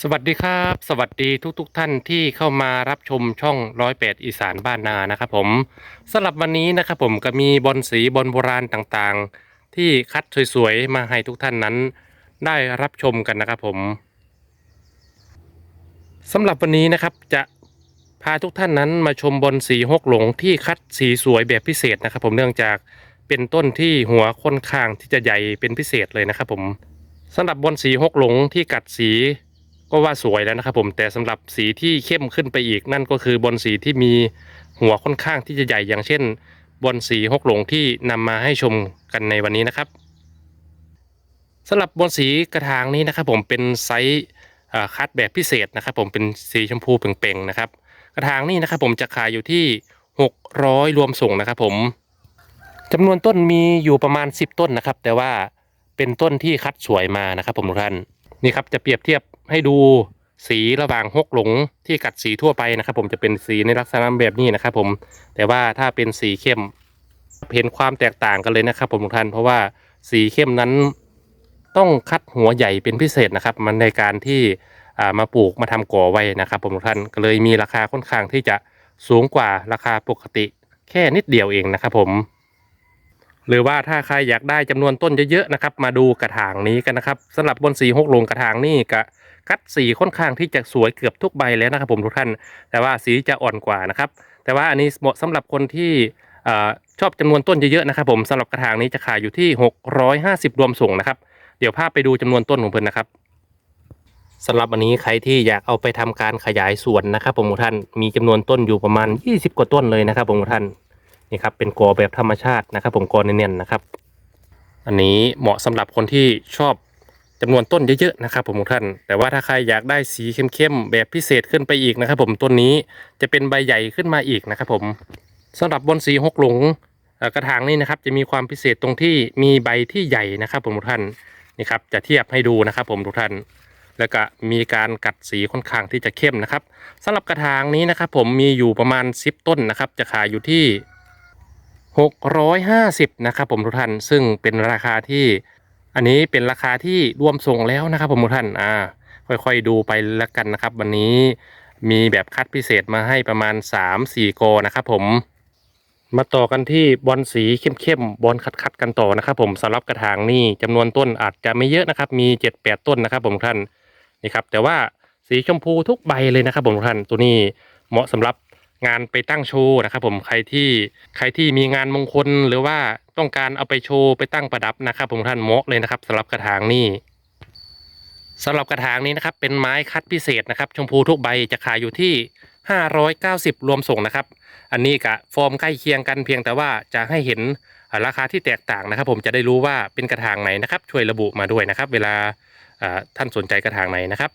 สวัสดีครับ สวัสดีทุกๆทท่านที่เข้ามารับชมช่องร้อยแปดอีสานบ้านนานะครับผมสำหรับวันนี้นะครับผมก็มีบอลสีบอลโบราณต่างๆ ที่คัดสวยๆ มาให้ทุกท่านนั้น ได้รับชมกันนะครับผมสำหรับวันนี้นะครับจะพาทุกท่านนั้นมาชมบอลสีหกหลงที่คัดสีสวยแบบพิเศษนะครับ ผมเนื่องจากเป็นต้นที่หัวค่อนข้างที่จะใหญ่เป็นพิเศษเลยนะครับผมสำหรับบอลสีหกหลงที่กัดสี ก็ว่าสวยแล้วนะครับผมแต่สำหรับสีที่เข้มขึ้นไปอีกนั่นก็คือบอลสีที่มีหัวค่อนข้างที่จะใหญ่อย่างเช่นบอลสีหกหลงที่นำมาให้ชมกันในวันนี้นะครับสำหรับบอลสีกระถางนี้นะครับผมเป็นไซส์คัดแบบพิเศษนะครับผมเป็นสีชมพูเป่งๆนะครับ กระถางนี้นะครับผมจะขายอยู่ที่ 600 รวมส่งนะครับผมจำนวนต้นมีอยู่ประมาณ 10 ต้นนะครับ แต่ว่าเป็นต้นที่คัดสวยมานะครับผมทุกท่านนี่ครับจะเปรียบเทียบ ให้ดูสีระหว่างฮกหลงที่กัดสีทั่วไปนะครับ ผมจะเป็นสีในลักษณะแบบนี้นะครับ ผมแต่ว่าถ้าเป็นสีเข้มเห็นความแตกต่างกันเลยนะครับ ผมทุกท่านเพราะว่าสีเข้มนั้นต้องคัดหัวใหญ่เป็นพิเศษนะครับ มันในการที่มาปลูกมาทำก่อไว้นะครับ ผมทุกท่านก็เลยมีราคาค่อนข้างที่จะสูงกว่าราคาปกติแค่นิดเดียวเองนะครับ ผมหรือว่าถ้าใครอยากได้จำนวนต้นเยอะๆนะครับ มาดูกระถางนี้กันนะครับสำหรับบนสีหกลงกระถางนี่กะ คัดสีค่อนข้างที่จะสวยเกือบทุกใบแล้วนะครับผมทุกท่าน แต่ว่าสีจะอ่อนกว่านะครับ แต่ว่าอันนี้เหมาะสำหรับคนที่อชอบจำนวนต้นเยอะๆนะครับผมสำหรับกระถางนี้จะขายอยู่ที่ 650 รวมส่งนะครับ เดี๋ยวพาพไปดูจำนวนต้นของเพิ่อนนะครับสำหรับวันนี้ใครที่อยากเอาไปทำการขยายสวนนะครับผมทุกท่านมีจำนวนต้นอยู่ประมาณ 20 กว่าต้นเลยนะครับผมทุกท่านนี่ครับเป็นกอแบบธรรมชาตินะครับ ผมกอเนียนๆนะครับ อันนี้เหมาะสำหรับคนที่ชอบ จำนวนต้นเยอะๆนะครับผมทุกท่าน แต่ว่าถ้าใครอยากได้สีเข้มๆแบบพิเศษขึ้นไปอีกนะครับ ผมต้นนี้จะเป็นใบใหญ่ขึ้นมาอีกนะครับ ผมสำหรับบนสีหกหลงกระถางนี้นะครับ จะมีความพิเศษตรงที่มีใบที่ใหญ่นะครับ ผมทุกท่านนี่ครับจะเทียบให้ดูนะครับ ผมทุกท่านแล้วก็มีการกัดสีค่อนข้างที่จะเข้มนะครับสำหรับกระถางนี้นะครับ ผมมีอยู่ประมาณ 10 ต้นนะครับ จะขายอยู่ที่ 650นะครับผมทุกท่านซึ่งเป็นราคาที่ อันนี้เป็นราคาที่รวมส่งแล้วนะครับผมทุกท่านอ่า ค่อยๆดูไปแล้วกันนะครับ วันนี้มีแบบคัดพิเศษมาให้ประมาณ 3-4กอนะครับผมมาต่อกันที่บอลสีเข้มๆบอลคัดๆกันต่อนะครับ ผมสำหรับกระถางนี่จำนวนต้นอาจจะไม่เยอะนะครับ มี 7-8 ต้นนะครับ ผมทุกท่านนี่ครับ แต่ว่าสีชมพูทุกใบเลยนะครับ ผมทุกท่านตัวนี้เหมาะสำหรับ งานไปตั้งโชว์นะครับผมใครที่ใครที่มีงานมงคลหรือว่าต้องการเอาไปโชว์ไปตั้งประดับนะครับ ผมท่านเหมาะเลยนะครับสำหรับกระถางนี่สำหรับกระถางนี้นะครับเป็นไม้คัดพิเศษนะครับ ชมพูทุกใบจะขายอยู่ที่ 590 รวมส่งนะครับ อันนี้กับฟอร์มใกล้เคียงกันเพียงแต่ว่าจะให้เห็นราคาที่แตกต่างนะครับ ผมจะได้รู้ว่าเป็นกระถางไหนนะครับ ช่วยระบุมาด้วยนะครับ เวลาท่านสนใจกระถางไหนนะครับ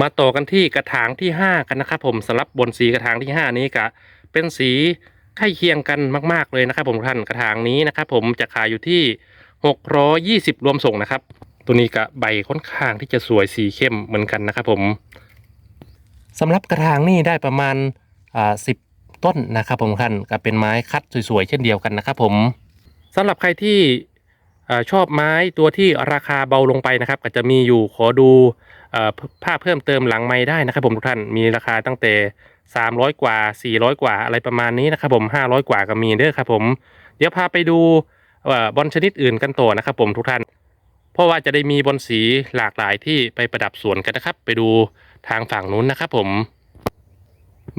มาต่อกันที่กระถางที่ 5 กันนะครับผมสำหรับบนสีกระถางที่ 5 นี้ก็เป็นสีใกล้เคียงกันมาก ๆ เลยนะครับ ผมท่านกระถางนี้นะครับ ผมจะขายอยู่ที่ 620 รวมส่งนะครับ ตัวนี้ก็ใบค่อนข้างที่จะสวยสีเข้มเหมือนกันนะครับ ผมสำหรับกระถางนี่ได้ประมาณอ่าสิบต้นนะครับ ผมท่านก็เป็นไม้คัดสวยๆเช่นเดียวกันนะครับ ผมสำหรับใครที่ ชอบไม้ตัวที่ราคาเบาลงไปนะครับก็จะมีอยู่ขอดูภาพเพิ่มเติมหลังไม้ได้นะครับผมทุกท่านมีราคาตั้งแต่ 300 กว่า 400 กว่าอะไรประมาณนี้นะครับผม 500 กว่าก็มีเด้อครับผมเดี๋ยวพาไปดูอบอลชนิดอื่นกันต่อนะครับผมทุกท่าน เพราะว่าจะได้มีบอลสีหลากหลายที่ไปประดับสวนกันนะครับ ไปดูทางฝั่งนู้นนะครับผม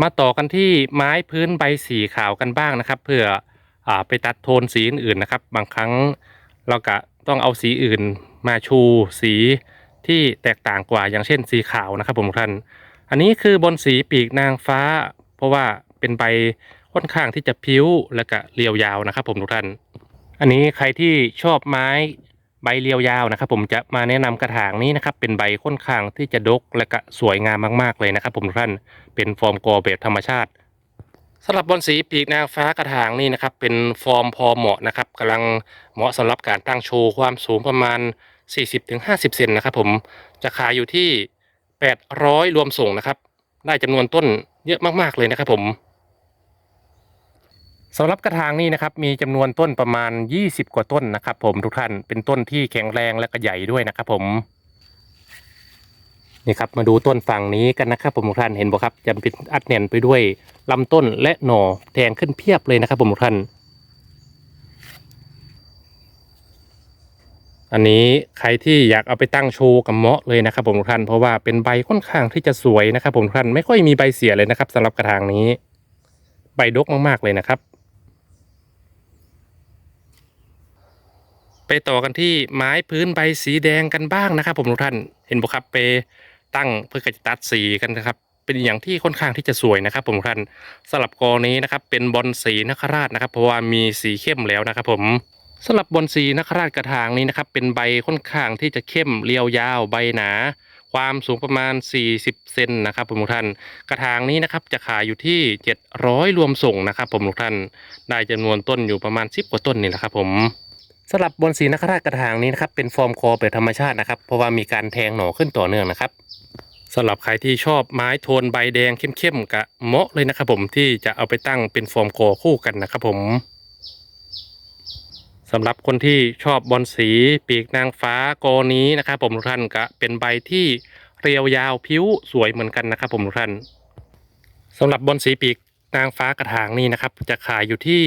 มาต่อกันที่ไม้พื้นใบสีขาวกันบ้างนะครับ เพื่ออไปตัดโทนสีอื่นๆนะครับ บางครั้ง เราก็ต้องเอาสีอื่นมาชูสีที่แตกต่างกว่าอย่างเช่นสีขาวนะครับผมทุกท่าน อันนี้คือบนสีปีกนางฟ้า เพราะว่าเป็นใบค่อนข้างที่จะพิ้วและก็เรียวยาวนะครับผมทุกท่าน อันนี้ใครที่ชอบไม้ใบเรียวยาวนะครับผมจะมาแนะนำกระถางนี้นะครับเป็นใบค่อนข้างที่จะดกและก็สวยงามมากๆเลยนะครับผมทุกท่านเป็นฟอร์มกอแบบธรรมชาติ สำหรับบอนสีปีกนางฟ้ากระถางนี่นะครับ เป็นฟอร์มพอเหมาะนะครับกำลังเหมาะสำหรับการตั้งโชว์ความสูงประมาณ 40-50 เซนนะครับผมจะขายอยู่ที่ 800 รวมส่งนะครับ ได้จำนวนต้นเยอะมากๆเลยนะครับผมสำหรับกระถางนี้นะครับมีจำนวนต้นประมาณ 20 กว่าต้นนะครับ ผมทุกท่านเป็นต้นที่แข็งแรงและก็ใหญ่ด้วยนะครับผม นี่ครับมาดูต้นฝั่งนี้กันนะครับผมทุกท่านเห็นบ่ครับจะเป็นอัดแน่นไปด้วยลำต้นและหน่อแทงขึ้นเพียบเลยนะครับผมทุกท่าน อันนี้ใครที่อยากเอาไปตั้งโชว์กับเมาะเลยนะครับผมทุกท่านเพราะว่าเป็นใบค่อนข้างที่จะสวยนะครับผมทุกท่านไม่ค่อยมีใบเสียเลยนะครับสำหรับกระถางนี้ ใบดกมากๆเลยนะครับไปต่อกันที่ไม้พื้นใบสีแดงกันบ้างนะครับผมทุกท่านเห็นบ่ครับไป ตั้งเพื่อจะตัดสีกันนะครับ เป็นอย่างที่ค่อนข้างที่จะสวยนะครับ ผมทุกท่านสลับกอนี้นะครับ เป็นบอลสีนคราชนะครับ เพราะว่ามีสีเข้มแล้วนะครับ ผมสลับบอลสีนคราชกระถางนี้นะครับ เป็นใบค่อนข้างที่จะเข้มเรียวยาวใบหนาความสูงประมาณ 40 เซนนะครับผมทุกท่าน กระถางนี้นะครับจะขายอยู่ที่ 700 รวมส่งนะครับผมทุกท่าน ได้จำนวนต้นอยู่ประมาณ 10 กว่าต้นนี่แหละครับผม สำหรับบนสีนคราชกระถางนี้นะครับเป็นฟอร์มคอแบบธรรมชาตินะครับเพราะว่ามีการแทงหน่อขึ้นต่อเนื่องนะครับสำหรับใครที่ชอบไม้โทนใบแดงเข้มๆกะเหมาะเลยนะครับผมที่จะเอาไปตั้งเป็นฟอร์มคอคู่กันนะครับผมสำหรับคนที่ชอบบอลสีปีกนางฟ้ากอนี้นะครับผมทุกท่านกะเป็นใบที่เรียวยาวผิวสวยเหมือนกันนะครับผมทุกท่านสำหรับบอลสีปีกนางฟ้ากระถางนี้นะครับ จะขายอยู่ที่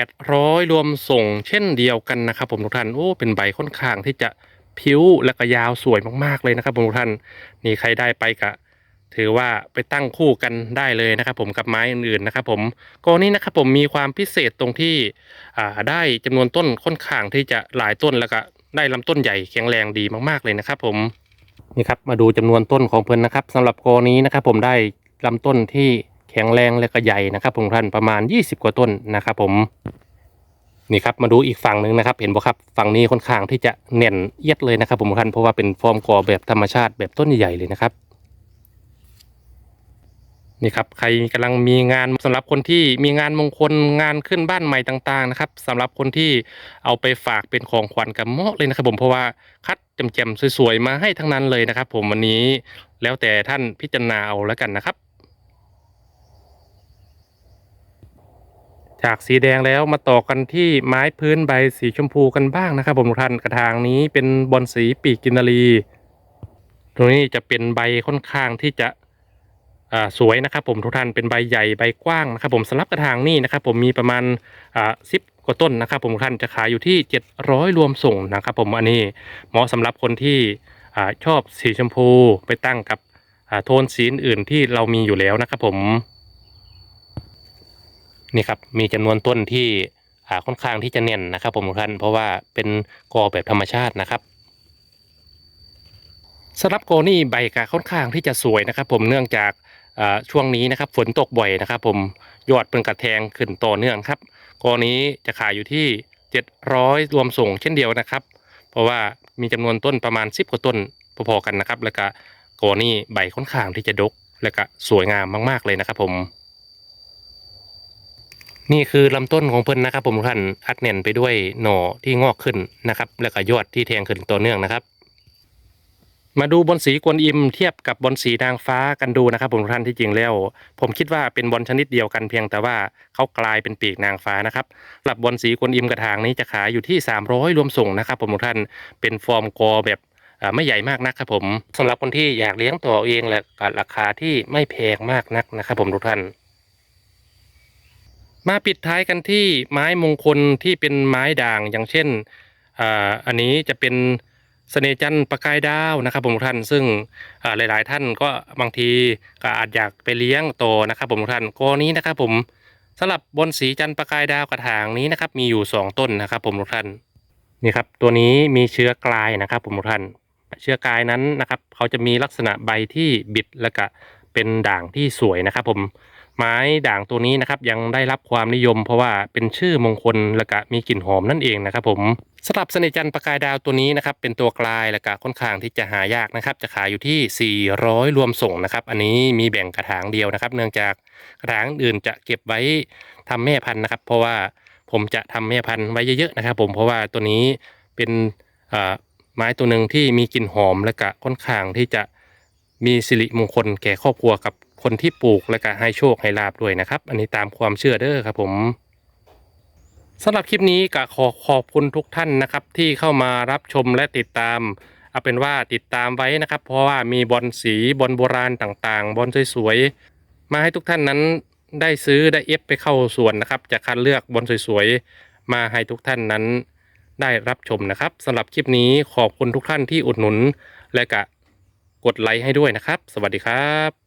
800 รวมส่งเช่นเดียวกันนะครับ ผมทุกท่านโอ้เป็นใบค่อนข้างที่จะผิวและก็ยาวสวยมากๆเลยนะครับผมทุกท่านนี่ใครได้ไปกะถือว่าไปตั้งคู่กันได้เลยนะครับ ผมกับไม้อื่นๆนะครับ ผมกรณีนะครับผมมีความพิเศษตรงที่ได้จำนวนต้นค่อนข้างที่จะหลายต้นแล้วก็ได้ลำต้นใหญ่แข็งแรงดีมากๆเลยนะครับ ผมนี่ครับมาดูจำนวนต้นของเพิ่นนะครับสำหรับกรณีนะครับ ผมได้ลำต้นที่ แข็งแรงและก็ใหญ่นะครับผมท่านประมาณ 20 กว่าต้นนะครับผมนี่ครับมาดูอีกฝั่งหนึ่งนะครับ เห็นบ่ครับฝั่งนี้ค่อนข้างที่จะแน่นเอียดเลยนะครับผมท่านเพราะว่าเป็นฟอร์มกอแบบธรรมชาติแบบต้นใหญ่เลยนะครับนี่ครับใครกำลังมีงานสำหรับคนที่มีงานมงคลงานขึ้นบ้านใหม่ต่างๆนะครับสำหรับคนที่เอาไปฝากเป็นของขวัญกับเมาะเลยนะครับผมเพราะว่าคัดแจ่มๆสวยๆมาให้ทั้งนั้นเลยนะครับ ผมวันนี้แล้วแต่ท่านพิจารณาเอาแล้วกันนะครับ จากสีแดงแล้วมาต่อกันที่ไม้พื้นใบสีชมพูกันบ้างนะครับผมทุกท่านกระถางนี้เป็นบอนสีปีกกินนารีตรงนี้จะเป็นใบค่อนข้างที่จะสวยนะครับผมทุกท่านเป็นใบใหญ่ใบกว้างนะครับผมสำหรับกระถางนี้นะครับผมมีประมาณสิบกว่าต้นนะครับผมทุกท่านจะขายอยู่ที่ 700 รวมส่งนะครับผมอันนี้เหมาะสำหรับคนที่อชอบสีชมพูไปตั้งกับโทนสีอื่นที่เรามีอยู่แล้วนะครับผม นี่ครับมีจำนวนต้นที่ค่อนข้างที่จะแน่นนะครับผมทุกท่านเพราะว่าเป็นกอแบบธรรมชาตินะครับสำหรับกอนี่ใบกะค่อนข้างที่จะสวยนะครับ ผมเนื่องจากช่วงนี้นะครับฝนตกบ่อยนะครับ ผมยอดเป็นกระแทงขึ้นต่อเนื่องครับกอนี้จะขายอยู่ที่ 700 รวมส่งเช่นเดียวนะครับ เพราะว่ามีจำนวนต้นประมาณ 10 กว่าต้นพอๆกันนะครับ แล้วก็กอนี่ใบค่อนข้างที่จะดก และก็สวยงามมาก ๆเลยนะครับ ผม นี่คือลำต้นของเพิ่นนะครับ ผมทุกท่านอัดแน่นไปด้วยหน่อที่งอกขึ้นนะครับ แล้วก็ยอดที่แทงขึ้นต่อเนื่องนะครับ มาดูบอลสีกวนอิมเทียบกับบอลสีนางฟ้ากันดูนะครับ ผมทุกท่านที่จริงแล้ว ผมคิดว่าเป็นบอลชนิดเดียวกันเพียงแต่ว่าเขากลายเป็นปีกนางฟ้านะครับหรับบอลสีกวนอิมกระถางนี้จะขายอยู่ที่ 300 รวมส่งนะครับ ผมทุกท่านเป็นฟอร์มกอแบบไม่ใหญ่มากนักครับผมสำหรับคนที่อยากเลี้ยงตัวเองและก็ราคาที่ไม่แพงมากนักนะครับ ผมทุกท่าน มาปิดท้ายกันที่ไม้มงคลที่เป็นไม้ด่างอย่างเช่นอันนี้จะเป็นเสนจันประกายดาวนะครับผมทุกท่านซึ่งหลาย ๆ ท่านก็บางทีก็อาจอยากไปเลี้ยงโตนะครับผมทุกท่านกอนี้นะครับผมสำหรับบนสีจันประกายดาวกระถางนี้นะครับมีอยู่ 2 ต้นนะครับผมทุกท่านนี่ครับตัวนี้มีเชื้อกลายนะครับผมทุกท่านเชื้อกลายนั้นนะครับเขาจะมีลักษณะใบที่บิดแล้วก็เป็นด่างที่สวยนะครับผม ไม้ด่างตัวนี้นะครับยังได้รับความนิยม เพราะว่าเป็นชื่อมงคลและก็มีกลิ่นหอมนั่นเองนะครับผมสำหรับเสน่จันประกายดาวตัวนี้นะครับเป็นตัวกลายและก็ค่อนข้างที่จะหายากนะครับ จะขายอยู่ที่ 400 รวมส่งนะครับ อันนี้มีแบ่งกระถางเดียวนะครับ เนื่องจากกระถางอื่นจะเก็บไว้ทำแม่พันธุ์นะครับ เพราะว่าผมจะทำแม่พันธุ์ไว้เยอะๆนะครับ ผมเพราะว่าตัวนี้เป็นไม้ตัวหนึ่งที่มีกลิ่นหอมและก็ค่อนข้างที่จะมีสิริมงคลแก่ครอบครัวกับ คนที่ปลูกและก็ให้โชคให้ลาบด้วยนะครับ อันนี้ตามความเชื่อเด้อครับผมสำหรับคลิปนี้ก็ขอขอบคุณทุกท่านนะครับ ที่เข้ามารับชมและติดตาม เอาเป็นว่าติดตามไว้นะครับ เพราะว่ามีบอลสีบอลโบราณต่างๆ บอลสวยๆมาให้ทุกท่านนั้นได้ซื้อได้เอฟไปเข้าสวนนะครับ จะคัดเลือกบอลสวยๆมาให้ทุกท่านนั้นได้รับชมนะครับสำหรับคลิปนี้ขอบคุณทุกท่านที่อุดหนุน และก็กดไลค์ให้ด้วยนะครับ สวัสดีครับ